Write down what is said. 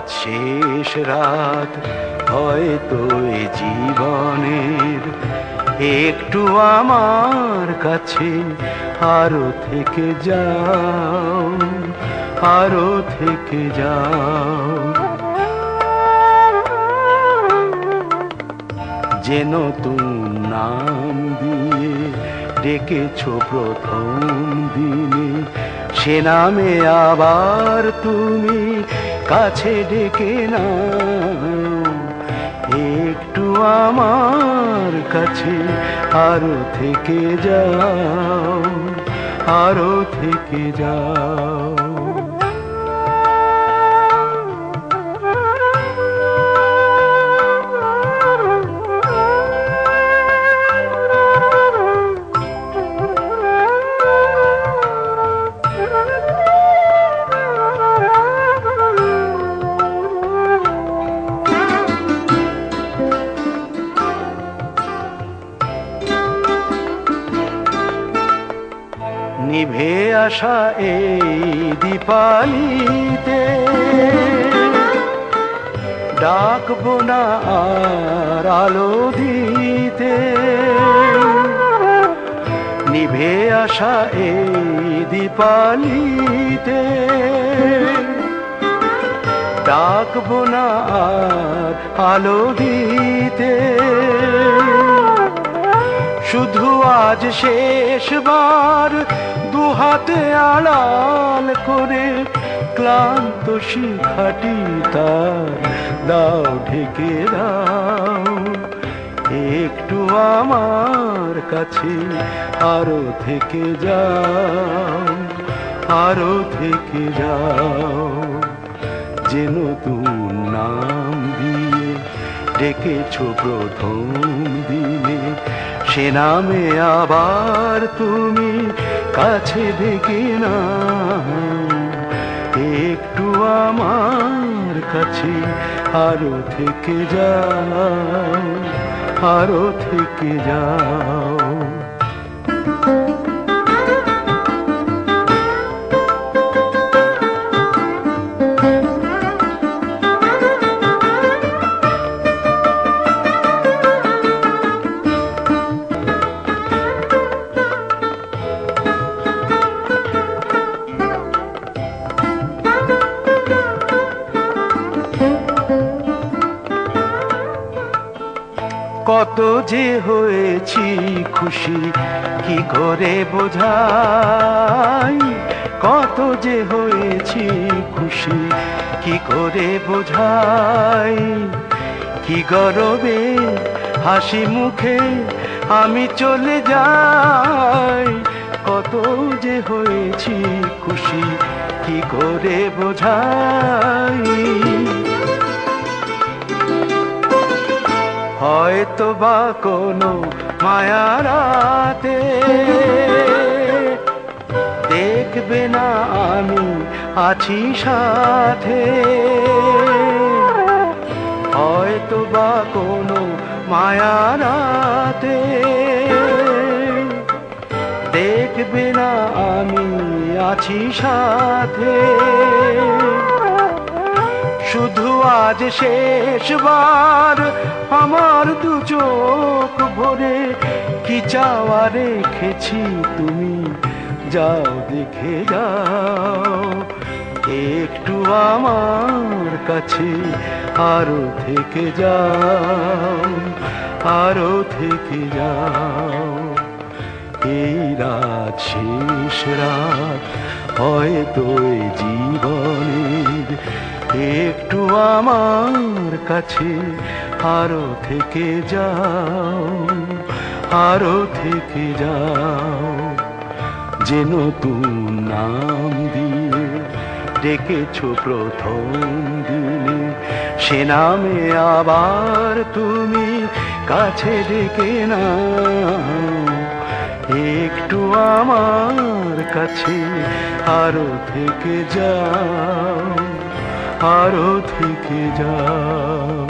শেষ রাত, হয়তো এ জীবনের একটু আমার কাছে আরও থেকে যাও, আরও থেকে যাও। যেন নতুন নাম দিয়ে ডেকেছ প্রথম দিনে, সে নামে আবার তুমি কাছে ডেকে না একটু আমার কাছে আরও থেকে যাও আরও থেকে যাও। আসা এই দীপালিতে। ডাকবো না আর আলো দিতে। নিভে আসা এই দীপালিতে। ডাকবো না আর আলো দিতে। শুধু আজ শেষবার দুহাতে আড়াল করে ক্লান্ত শিখাটি তার দাও ঢেকে দাও। একটু আমার কাছে আরও থেকে যাও, আরও থেকে যাও। যে নতুন নাম দিয়ে ডেকেছ প্রথম দিনে সে নামে আবার তুমি কাছে ডেকে না। একটু আমার কাছে আরও থেকে যাও, আরও থেকে যাও। কত যে হয়েছি খুশি, কি করে বোঝাই? কত যে হয়েছি খুশি, কি করে বোঝাই? কি গরবে হাসি মুখে আমি চলে যাই। কত যে হয়েছি খুশি, কি করে বোঝাই? হয়তো বা কোনো মায়ারাতে। দেখবে না আমি আছি সাথে। হয়তো বা কোনো মায়ারাতে। দেখবে না আমি আছি সাথে। শুধু আজ শেষবার আমার দু চোখ ভরে কি চাওয়া রেখেছি তুমি? যাও, দেখে যাও। একটু আমার কাছে আরও থেকে যাও, আরও থেকে যাও। এই রাত শেষ রাত, হয়তো জীবনের একটু আমার কাছে আরও থেকে যাও, আরও থেকে যাও। যে নতুন নাম দিয়ে ডেকেছ প্রথম দিনে, সে নামে আবার তুমি কাছে ডেকে না একটু আমার কাছে আরও থেকে যাও। আরও থেকে যাও